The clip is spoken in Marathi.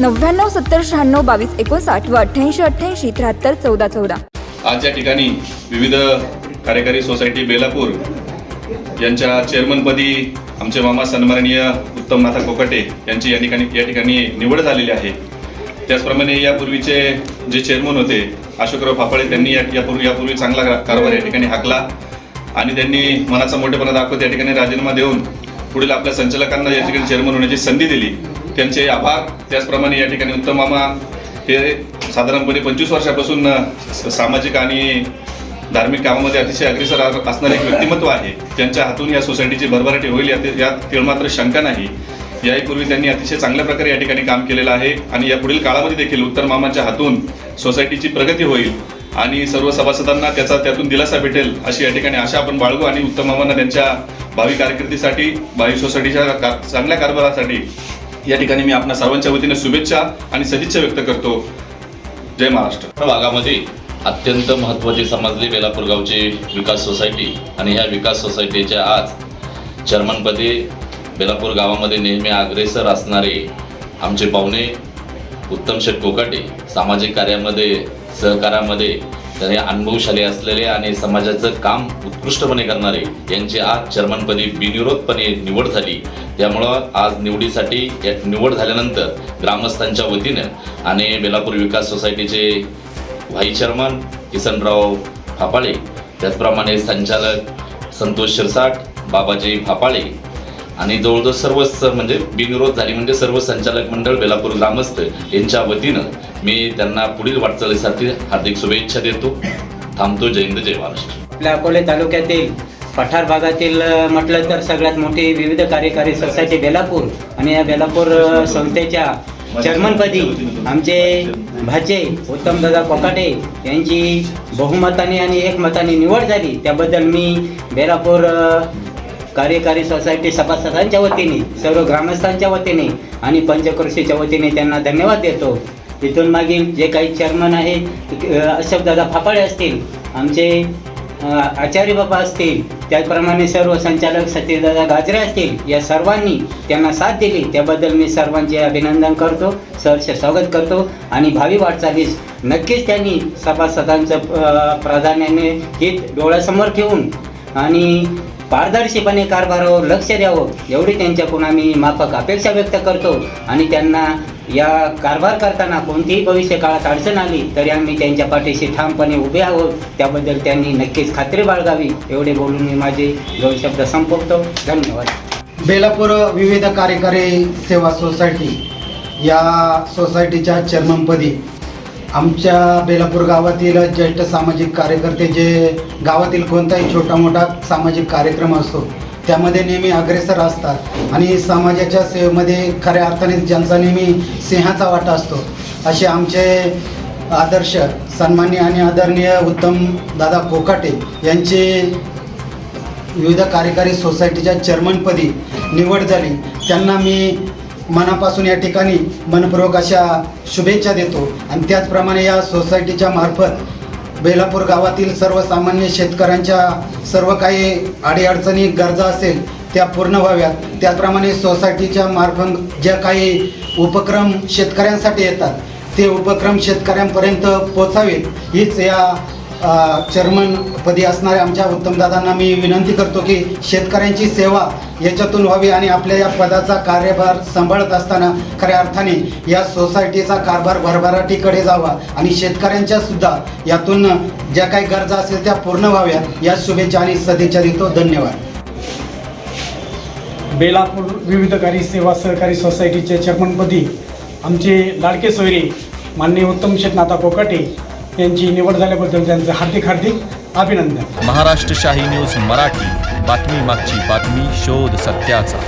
नव्याण्णव सत्तर शहाण्णव बावीस एकोणसाठ व अठ्ठ्याऐंशी अठ्ठ्याऐंशी त्र्याहत्तर चौदा चौदा. आज या ठिकाणी विविध कार्यकारी सोसायटी बेलापूर यांच्या चेअरमनपदी आमचे मामा सन्माननीय उत्तम माथा कोकटे यांची या ठिकाणी या ठिकाणी निवड झालेली आहे. त्याचप्रमाणे यापूर्वीचे जे चेअरमन होते अशोकराव फाफळे त्यांनी या यापूर्वी यापूर्वी चांगला कारभार या ठिकाणी हाकला आणि त्यांनी मनाचा मोठेपणा दाखवत या ठिकाणी राजीनामा देऊन पुढील आपल्या संचालकांना या ठिकाणी चेअरमन होण्याची संधी दिली. त्यांचे आभार. त्याचप्रमाणे या ठिकाणी उत्तम मामा हे साधारणपणे पंचवीस वर्षापासून स- सामाजिक आणि धार्मिक कामामध्ये अतिशय अग्रेसर असणारे एक व्यक्तिमत्व आहे. त्यांच्या हातून या सोसायटीची भरभराटी होईल यात यात मात्र शंका नाही. यापूर्वी त्यांनी अतिशय चांगल्या प्रकारे या ठिकाणी काम केलेलं आहे आणि या पुढील काळामध्ये देखील उत्तर मामाच्या हातून सोसायटीची प्रगती होईल आणि सर्व सभासदांना त्याचा त्यातून दिलासा भेटेल अशी या ठिकाणी आशा आपण बाळगू आणि उत्तम मामांना त्यांच्या भावी कारकिर्दीसाठी भावी सोसायटीच्या का- चांगल्या कारभारासाठी या ठिकाणी मी आपल्या सर्वांच्या वतीने शुभेच्छा आणि सदिच्छा व्यक्त करतो. जय महाराष्ट्र. भागामध्ये अत्यंत महत्त्वाचे समजली बेलापूर गावची विकास सोसायटी आणि ह्या विकास सोसायटीच्या आज चेअरमनपदी बेलापूर गावामध्ये नेहमी अग्रेसर असणारे आमचे पाहुणे उत्तम शेठ कोकाटे सामाजिक कार्यामध्ये सहकारामध्ये त्याने अनुभवशाली असलेले आणि समाजाचं काम उत्कृष्टपणे करणारे यांची आज चेअरमनपदी बिनविरोधपणे निवड झाली. त्यामुळं आज निवडीसाठी निवड झाल्यानंतर ग्रामस्थांच्या वतीनं आणि बेलापूर विकास सोसायटीचे व्हाईस चेअरमन किसनराव फापाळे त्याचप्रमाणे संचालक संतोष शिरसाट बाबाजी फापाळे आणि जवळजवळ सर्वच म्हणजे बिनविरोध झाली. म्हणजे सर्व संचालक मंडळ बेलापूर ग्रामस्थ यांच्या वतीनं मी त्यांना पुढील वाटचालीसाठी हार्दिक शुभेच्छा देतो. थांबतो जय हिंद जय महाराष्ट्र. आपल्या अकोले तालुक्यातील पठार भागातील म्हटलं तर सगळ्यात मोठी विविध कार्यकारी सोसायटी बेलापूर आणि या बेलापूर संस्थेच्या चेअरमनपदी आमचे भाचे उत्तमदादा कोकाटे यांची बहुमताने आणि एकमताने निवड झाली. त्याबद्दल मी बेलापूर कार्यकारी सोसायटी सभासदांच्या वतीने सर्व ग्रामस्थांच्या वतीने आणि पंचकृषीच्या वतीने त्यांना धन्यवाद देतो. तिथून मागील जे काही चेअरमन आहे अशोकदादा फापाळे असतील आमचे आचार्य बाबा असतील त्याचप्रमाणे सर्व संचालक सतीदादा गाजरे असतील या सर्वांनी त्यांना साथ दिली. त्याबद्दल मी सर्वांचे अभिनंदन करतो सहर्ष स्वागत करतो आणि भावी वाटचालीस नक्कीच त्यांनी सभासदांचं प्राधान्याने हित डोळ्यासमोर ठेवून आणि पारदर्शीपणे कारभारावर लक्ष द्यावं एवढी त्यांच्याकडून आम्ही माफक अपेक्षा व्यक्त करतो. आणि त्यांना या कारभार करताना कोणतीही भविष्य काळात अडचण आली तरी आम्ही त्यांच्या पाठीशी ठामपणे उभे आहोत. त्याबद्दल त्यांनी नक्कीच खात्री बाळगावी. एवढे बोलून मी माझे दोन शब्द संपवतो. धन्यवाद. बेलापूर विविध कार्यकारी सेवा सोसायटी या सोसायटीच्या चेअरमनपदी आमच्या बेलापूर गावातील ज्येष्ठ सामाजिक कार्यकर्ते जे गावातील कोणताही छोटा मोठा सामाजिक कार्यक्रम असतो त्यामध्ये नेहमी अग्रेसर असतात आणि समाजाच्या सेवेमध्ये खऱ्या अर्थाने ज्यांचा नेहमी सिंहाचा वाटा असतो असे आमचे आदर्श सन्मान्य आणि आदरणीय उत्तम दादा कोकाटे यांचे विविध कार्यकारी सोसायटीच्या चेअरमनपदी निवड झाली. त्यांना मी मनापासून या ठिकाणी मनपूर्वक अशा शुभेच्छा देतो. आणि त्याचप्रमाणे या सोसायटीच्या मार्फत बेलापूर गावातील सर्वसामान्य शेतकऱ्यांच्या सर्व काही अडीअडचणी गरजा असेल त्या पूर्ण व्हाव्यात. त्याचप्रमाणे सोसायटीच्या मार्फत ज्या काही उपक्रम शेतकऱ्यांसाठी येतात ते उपक्रम शेतकऱ्यांपर्यंत पोचावेत. हीच या चेअरमनपदी असणाऱ्या आमच्या उत्तमदादांना मी विनंती करतो की शेतकऱ्यांची सेवा याच्यातून व्हावी आणि आपल्या या पदाचा कार्यभार सांभाळत असताना खऱ्या अर्थाने या सोसायटीचा कारभार भरभराटीकडे जावा आणि शेतकऱ्यांच्या सुद्धा यातून ज्या काही गरजा असतील त्या पूर्ण व्हाव्या या शुभेच्छा आणि सदिच्छा देतो. धन्यवाद. बेलापूर विविधकारी सेवा सहकारी सोसायटीचे चेअरमनपदी आमचे लाडके सोयरे माननीय उत्तम शेतनाथा कोकाटे यांची निवड झाल्याबद्दल त्यांचं हार्दिक हार्दिक अभिनंदन. महाराष्ट्र शाही न्यूज मराठी. बातमी मागची बातमी शोध सत्याचा.